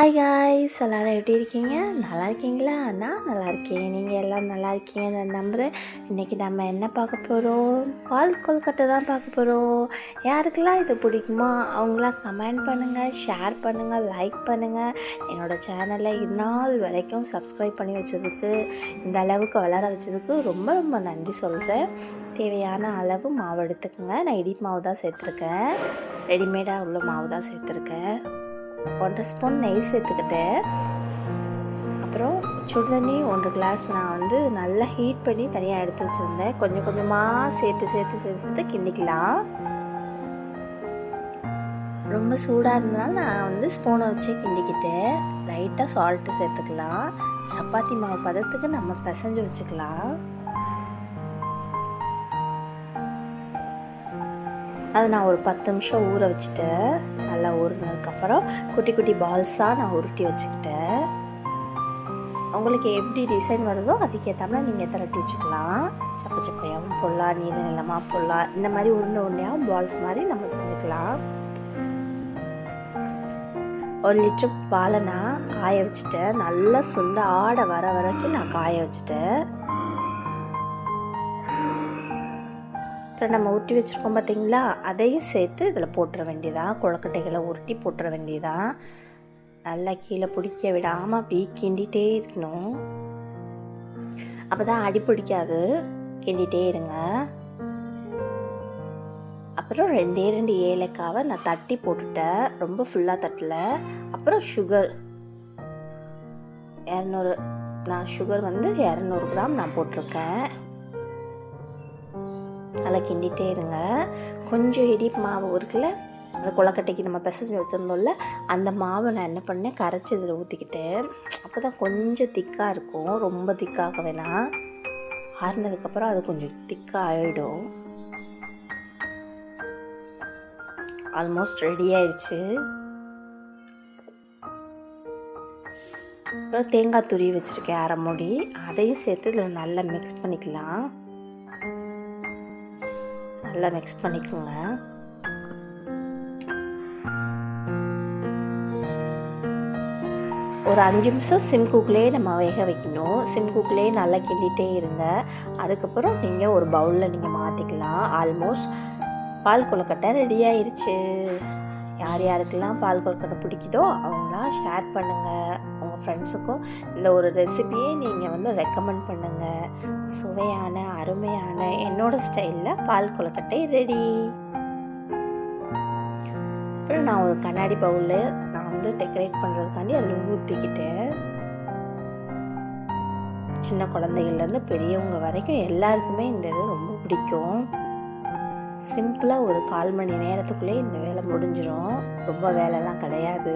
Hi guys எல்லோரும் எப்படி இருக்கீங்க? நல்லா இருக்கீங்களா? நான் நல்லா இருக்கேன். நீங்கள் எல்லாம் நல்லா இருக்கீங்க நான் நம்புகிறேன் இன்றைக்கி நம்ம என்ன பார்க்க போகிறோம் பால் கொல்கட்டை தான் பார்க்க போகிறோம் யாருக்கெல்லாம் இது பிடிக்குமா அவங்களாம் கமெண்ட் பண்ணுங்கள் ஷேர் பண்ணுங்கள் லைக் பண்ணுங்கள் என்னோடய சேனலை இந்நாள் வரைக்கும் சப்ஸ்கிரைப் பண்ணி வச்சதுக்கு இந்த அளவுக்கு வளர வச்சதுக்கு ரொம்ப ரொம்ப நன்றி சொல்கிறேன் தேவையான அளவு மாவு எடுத்துக்கோங்க. நான் இடி மாவு தான் சேர்த்துருக்கேன். ரெடிமேடாக உள்ள மாவு தான் சேர்த்துருக்கேன். ஒன்றரை ஸ்பூன் நெய் சேர்த்துக்கிட்டேன் அப்புறம் சுடுதண்ணி ஒன்றரை கிளாஸ் நான் வந்து நல்லா ஹீட் பண்ணி தனியாக எடுத்து வச்சுருந்தேன். கொஞ்சம் கொஞ்சமாக சேர்த்து சேர்த்து சேர்த்து சேர்த்து கிண்டிக்கலாம். ரொம்ப சூடாக இருந்தனால நான் வந்து ஸ்பூனை வச்சு கிண்டிக்கிட்டேன். லைட்டாக சால்ட்டு சேர்த்துக்கலாம். சப்பாத்தி மாவு பதத்துக்கு நம்ம பிசைஞ்சு வச்சுக்கலாம். அதை நான் ஒரு பத்து நிமிஷம் ஊற வச்சுட்டேன். நல்லா ஊறினதுக்கப்புறம் குட்டி குட்டி பால்ஸாக நான் உருட்டி வச்சுக்கிட்டேன். உங்களுக்கு எப்படி டிசைன் வருதோ அதுக்கேற்றாமல் நீங்கள் திரட்டி வச்சுக்கலாம். சப்ப சப்பையாகவும் போடலாம் நீள நிலமாக போடலாம். இந்த மாதிரி உருண்டை உருண்டையாகவும் பால்ஸ் மாதிரி நம்ம செஞ்சுக்கலாம். ஒரு லிட்டர் பாலை நான் காய வச்சுட்டேன். நல்லா சுண்ட ஆடை வர வரைக்கும் நான் காய வச்சுட்டேன். அப்புறம் நம்ம உருட்டி வச்சுருக்கோம் பார்த்தீங்களா அதையும் சேர்த்து இதில் போட்டுற வேண்டியதாக கொழக்கட்டைகளை உருட்டி போட்டுற வேண்டியதாக நல்லா கீழே பிடிக்க விடாமல் அப்படி கிண்டிகிட்டே இருக்கணும். அப்போ தான் அடி பிடிக்காது. கிண்டிகிட்டே இருங்க. அப்புறம் ரெண்டே ரெண்டு ஏலக்காவை நான் தட்டி போட்டுட்டேன். ரொம்ப ஃபுல்லாக தட்டல. அப்புறம் சுகர் இரநூறு நான் சுகர் வந்து இரநூறு கிராம் நான் போட்டிருக்கேன். நல்லா கிண்டிகிட்டே இருங்க. கொஞ்சம் இடிப்பு மாவு இருக்குல்ல அந்த கொலக்கட்டைக்கு நம்ம பிசைஞ்சு வச்சுருந்தோம்ல அந்த மாவை நான் என்ன பண்ணேன் கரைச்சி இதில் ஊற்றிக்கிட்டேன் அப்போ தான் கொஞ்சம் திக்காக இருக்கும். ரொம்ப திக்காக வேணாம் ஆறுனதுக்கப்புறம் அது கொஞ்சம் திக்காக ஆகிடும் ஆல்மோஸ்ட் ரெடி ஆயிடுச்சு அப்புறம் தேங்காய் துருவி வச்சுருக்கேன் அரை மூடி. அதையும் சேர்த்து இதில் நல்லா மிக்ஸ் பண்ணிக்கலாம். நல்லா மிக்ஸ் பண்ணிக்கோங்க. ஒரு அஞ்சு நிமிஷம் சிம் குக்லேயே நம்ம வேக வைக்கணும். சிம் குக்லேயே நல்லா கிண்டிகிட்டே இருங்க. அதுக்கப்புறம் நீங்கள் ஒரு பவுலில் நீங்கள் மாற்றிக்கலாம் ஆல்மோஸ்ட் பால் கொழுக்கட்டை ரெடி ஆயிடுச்சு யார் யாருக்கெல்லாம் பால் கொழுக்கட்டை பிடிக்குதோ அவங்களாம் ஷேர் பண்ணுங்கள் ஃப்ரெண்ட்ஸுக்கும் இந்த ஒரு ரெசிபியை நீங்கள் வந்து ரெக்கமெண்ட் பண்ணுங்கள் சுவையான அருமையான என்னோடய ஸ்டைலில் பால் கொழுக்கட்டை ரெடி அப்புறம் நான் ஒரு கண்ணாடி பவுலில் நான் வந்து டெக்கரேட் பண்ணுறதுக்காண்டி அதில் ஊற்றிக்கிட்டேன் சின்ன குழந்தைகள்லேருந்து பெரியவங்க வரைக்கும் எல்லாருக்குமே இந்த இது ரொம்ப பிடிக்கும். சிம்பிளாக ஒரு கால் மணி நேரத்துக்குள்ளே இந்த வேலை முடிஞ்சிடும் ரொம்ப வேலைலாம் கிடையாது.